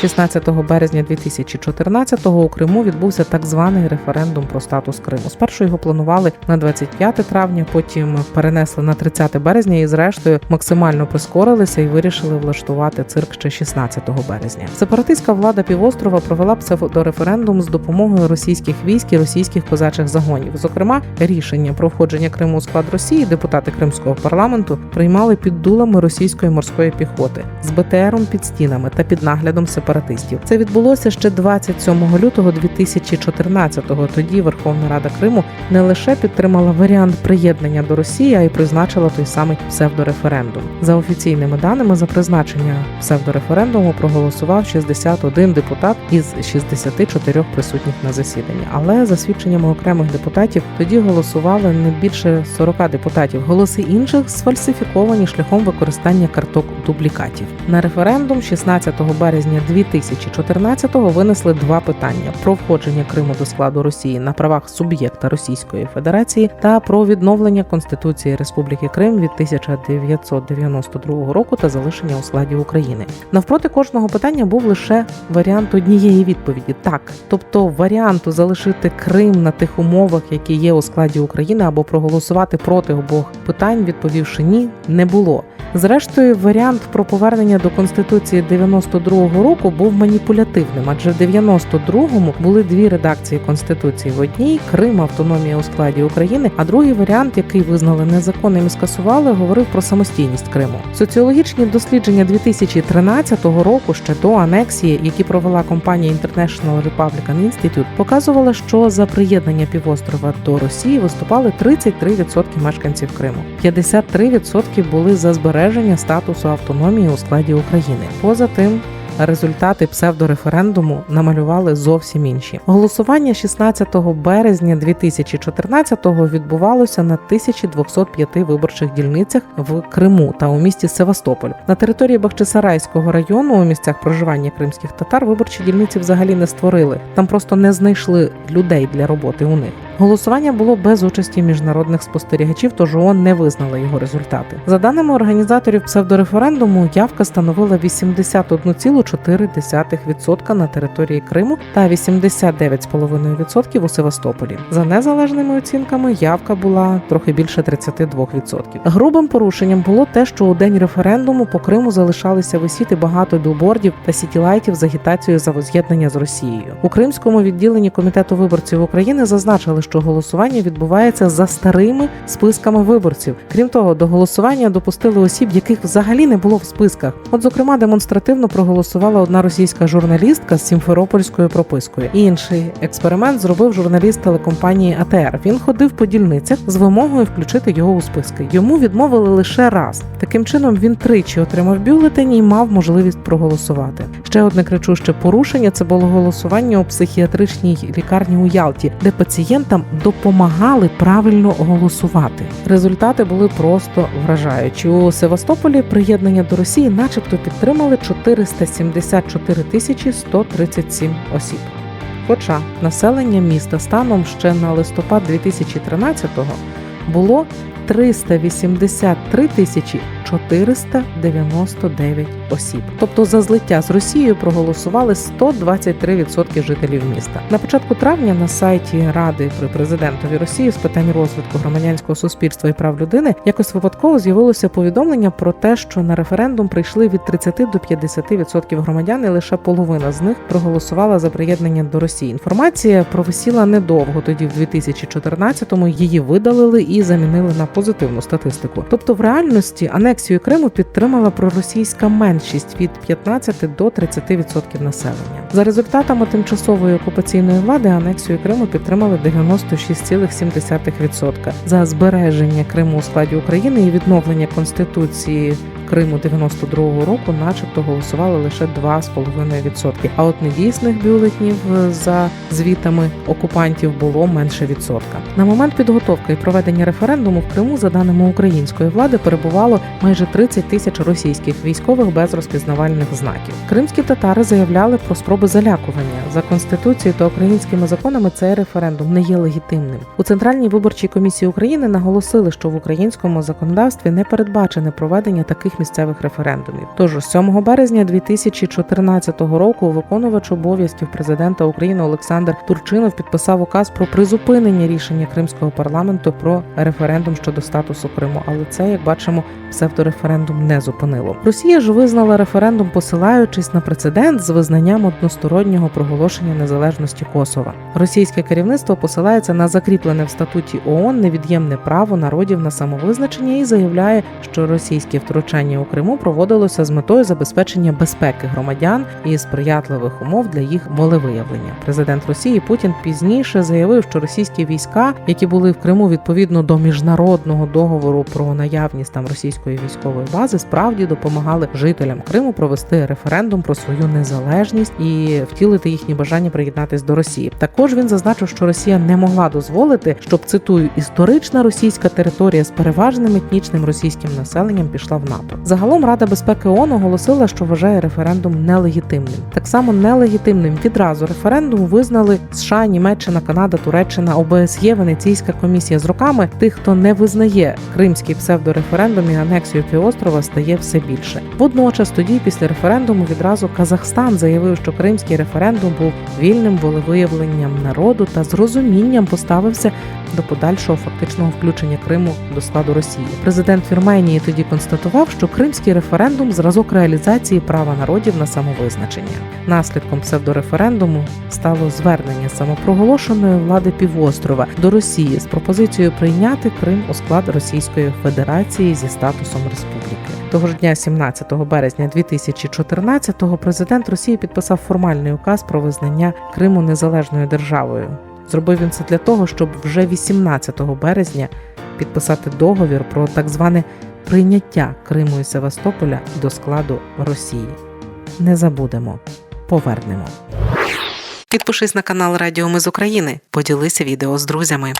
16 березня 2014-го у Криму відбувся так званий референдум про статус Криму. Спершу його планували на 25 травня, потім перенесли на 30 березня і, зрештою, максимально прискорилися і вирішили влаштувати цирк ще 16 березня. Сепаратистська влада півострова провела псевдореферендум з допомогою російських військ і російських козачих загонів. Зокрема, рішення про входження Криму у склад Росії депутати Кримського парламенту приймали під дулами російської морської піхоти з БТРом під стінами та під наглядом сепаратистів. Це відбулося ще 27 лютого 2014-го. Тоді Верховна Рада Криму не лише підтримала варіант приєднання до Росії, а й призначила той самий псевдореферендум. За офіційними даними, за призначення псевдореферендуму проголосував 61 депутат із 64 присутніх на засіданні. Але за свідченнями окремих депутатів тоді голосували не більше 40 депутатів. Голоси інших сфальсифіковані шляхом використання карток дублікатів. На референдум 16 березня 2014-го винесли два питання: про входження Криму до складу Росії на правах суб'єкта Російської Федерації та про відновлення Конституції Республіки Крим від 1992 року та залишення у складі України. Навпроти кожного питання був лише варіант однієї відповіді так, тобто варіанту залишити Крим на тих умовах, які є у складі України, або проголосувати проти обох питань, відповівши ні, не було. Зрештою, варіант про повернення до конституції 92-го року був маніпулятивним, адже в 92-му були дві редакції конституції. В одній Крим автономія у складі України, а другий варіант, який визнали незаконним і скасували, говорив про самостійність Криму. Соціологічні дослідження 2013 року, ще до анексії, які провела компанія International Republican Institute, показували, що за приєднання півострова до Росії виступали 33% мешканців Криму. 53% були за збереження статусу автономії у складі України. Поза тим. Результати псевдореферендуму намалювали зовсім інші. Голосування 16 березня 2014-го відбувалося на 1205 виборчих дільницях в Криму та у місті Севастополь. На території Бахчисарайського району у місцях проживання кримських татар виборчі дільниці взагалі не створили. Там просто не знайшли людей для роботи у них. Голосування було без участі міжнародних спостерігачів, тож ООН не визнала його результати. За даними організаторів псевдореферендуму, явка становила 81,4% на території Криму та 89,5% у Севастополі. За незалежними оцінками, явка була трохи більше 32%. Грубим порушенням було те, що у день референдуму по Криму залишалися висіти багато білбордів та сітілайтів з агітацією за воз'єднання з Росією. У кримському відділенні комітету виборців України зазначили, що голосування відбувається за старими списками виборців. Крім того, до голосування допустили осіб, яких взагалі не було в списках. От, зокрема, демонстративно проголосувала одна російська журналістка з сімферопольською пропискою. Інший експеримент зробив журналіст телекомпанії АТР. Він ходив по дільницях з вимогою включити його у списки. Йому відмовили лише раз. Таким чином він тричі отримав бюлетені і мав можливість проголосувати. Ще одне кричуще порушення це було голосування у психіатричній лікарні у Ялті, де пацієнтам допомагали правильно голосувати. Результати були просто вражаючі. У Севастополі приєднання до Росії, начебто, підтримали 474 тисячі 137 осіб. Хоча населення міста станом ще на листопад 2013-го було 383 тисячі 499 осіб. Тобто за злиття з Росією проголосували 123% жителів міста. На початку травня на сайті Ради при президентові Росії з питань розвитку громадянського суспільства і прав людини якось випадково з'явилося повідомлення про те, що на референдум прийшли від 30 до 50% громадян, і лише половина з них проголосувала за приєднання до Росії. Інформація провисіла недовго. Тоді, в 2014-му її видалили і замінили на позитивну статистику. Тобто, в реальності анексію Криму підтримала проросійська меншість від 15 до 30% населення. За результатами тимчасової окупаційної влади анексію Криму підтримали 96,7%. За збереження Криму у складі України і відновлення конституції. Криму 92-го року, начебто, голосували лише 2,5%. А от недійсних бюлетнів за звітами окупантів було менше відсотка. На момент підготовки і проведення референдуму в Криму, за даними української влади, перебувало майже 30 тисяч російських військових без розпізнавальних знаків. Кримські татари заявляли про спроби залякування. за конституцією та українськими законами цей референдум не є легітимним. У Центральній виборчій комісії України наголосили, що в українському законодавстві не передбачене проведення таких місцевих референдумів. Тож 7 березня 2014 року виконувач обов'язків президента України Олександр Турчинов підписав указ про призупинення рішення кримського парламенту про референдум щодо статусу Криму. Але це, як бачимо, псевдореферендум не зупинило. Росія ж визнала референдум, посилаючись на прецедент з визнанням одностороннього проголошення незалежності Косова. Російське керівництво посилається на закріплене в статуті ООН невід'ємне право народів на самовизначення і заявляє, що російське втручання у Криму проводилося з метою забезпечення безпеки громадян і сприятливих умов для їх волевиявлення. Президент Росії Путін пізніше заявив, що російські війська, які були в Криму відповідно до міжнародного договору про наявність там російської військової бази, справді допомагали жителям Криму провести референдум про свою незалежність і втілити їхні бажання приєднатись до Росії. Також він зазначив, що Росія не могла дозволити, щоб цитую історична російська територія з переважним етнічним російським населенням пішла в НАТО. Загалом Рада безпеки ООН оголосила, що вважає референдум нелегітимним. Так само нелегітимним відразу референдум визнали США, Німеччина, Канада, Туреччина, ОБСЄ, Венеційська комісія з роками. Тих, хто не визнає кримський псевдореферендум і анексію півострова, стає все більше. Водночас, тоді, після референдуму, відразу Казахстан заявив, що кримський референдум був вільним волевиявленням народу та з розумінням поставився до подальшого фактичного включення Криму до складу Росії. Президент Вірменії тоді констатував, що кримський референдум зразок реалізації права народів на самовизначення. Наслідком псевдореферендуму стало звернення самопроголошеної влади півострова до Росії з пропозицією прийняти Крим у склад Російської Федерації зі статусом республіки. Того ж дня, 17 березня 2014-го, президент Росії підписав формальний указ про визнання Криму незалежною державою. Зробив він це для того, щоб вже 18 березня підписати договір про так зване прийняття Криму і Севастополя до складу Росії. Не забудемо, повернемо. Підпишись на канал Радіо Ми з України, поділися відео з друзями.